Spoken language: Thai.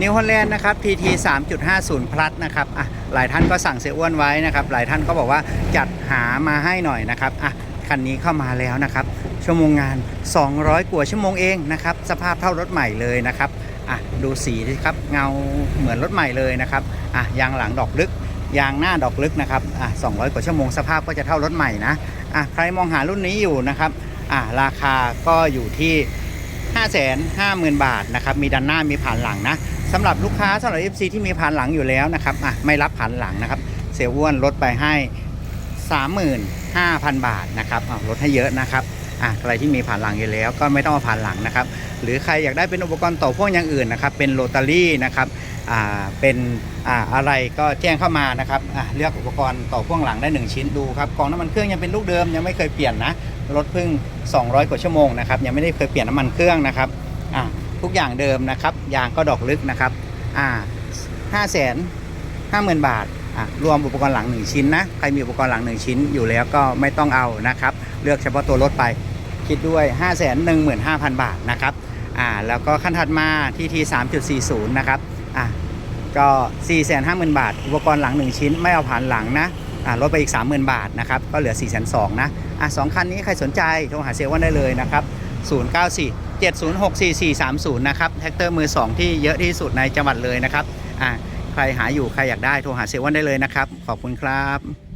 นิวฮอลแลนด์นะครับ TT 3.50 plus นะครับอะหลายท่านก็สั่งเสียอ้วนไว้นะครับ หลายท่านก็บอกว่าจัดหามาให้หน่อยนะครับอะคันนี้เข้ามาแล้วนะครับ ชั่วโมงงาน 200 กว่าชั่วโมงเองนะครับ สภาพเท่ารถใหม่เลยนะครับอะดูสีสิครับเงาเหมือนรถใหม่เลยนะครับอะยางหลังดอกลึกยางหน้าดอกลึกนะครับอะ200 กว่าชั่วโมงสภาพก็จะเท่ารถใหม่นะอะใครมองหารุ่นนี้อยู่นะครับอะราคาก็อยู่ที่ 550,000 บาทนะครับ มีด้านหน้ามีผ่านหลังนะ สำหรับลูกค้าสำหรับ FC ที่มีผ่านหลังอยู่แล้วนะครับอะไม่รับผ่านหลังนะครับ เสียอ้วนลดไปให้ 35,000 บาทนะครับอะลดให้เยอะนะครับอะใครที่มีผ่านหลังอยู่แล้วก็ไม่ต้องมาผ่านหลังนะครับ หรือใครอยากได้เป็นอุปกรณ์ต่อพ่วงอย่างอื่นนะครับ เป็นโรตารี่นะครับอ่าเป็นอ่าอะไรก็แจ้งเข้ามานะครับอะเลือกอุปกรณ์ต่อพ่วงหลังได้ 1 ชิ้นดูครับกองน้ำมันเครื่องยังเป็นลูกเดิมยังไม่เคยเปลี่ยนนะรถเพิ่ง 200 กว่าชั่วโมงนะครับยังไม่ได้เคยเปลี่ยนน้ำมันเครื่องนะครับอะ ทุกอย่างเดิมนะครับ ยางก็ดอกลึกนะครับ อ่าห้าแสนห้าหมื่นบาทอะรวมอุปกรณ์หลัง 1 ชิ้นนะ ใครมีอุปกรณ์หลัง 1 ชิ้นอยู่แล้วก็ไม่ต้องเอานะครับ เลือกเฉพาะตัวรถไป คิดด้วย 5 1 5 0 0 0 บาทนะครับ อ่า แล้วก็ขั้นถัดมาที่ที3.40 นะครับ อ่าก็ 450,000 บาท อุปกรณ์หลัง 1 ชิ้นไม่เอาผ่านหลังนะ อ่า ลดไปอีก 30,000 บาทนะครับ ก็เหลือ 4 2 0 0 0นะ อะสองคันนี้ใครสนใจโทรหาเซลวันได้เลยนะครับ 094 706 4430 นะครับแท็กเตอร์มือ 2 ที่เยอะที่สุดในจังหวัดเลยนะครับอ่าใครหาอยู่ใครอยากได้โทรหาเซเว่นได้เลยนะครับ ขอบคุณครับ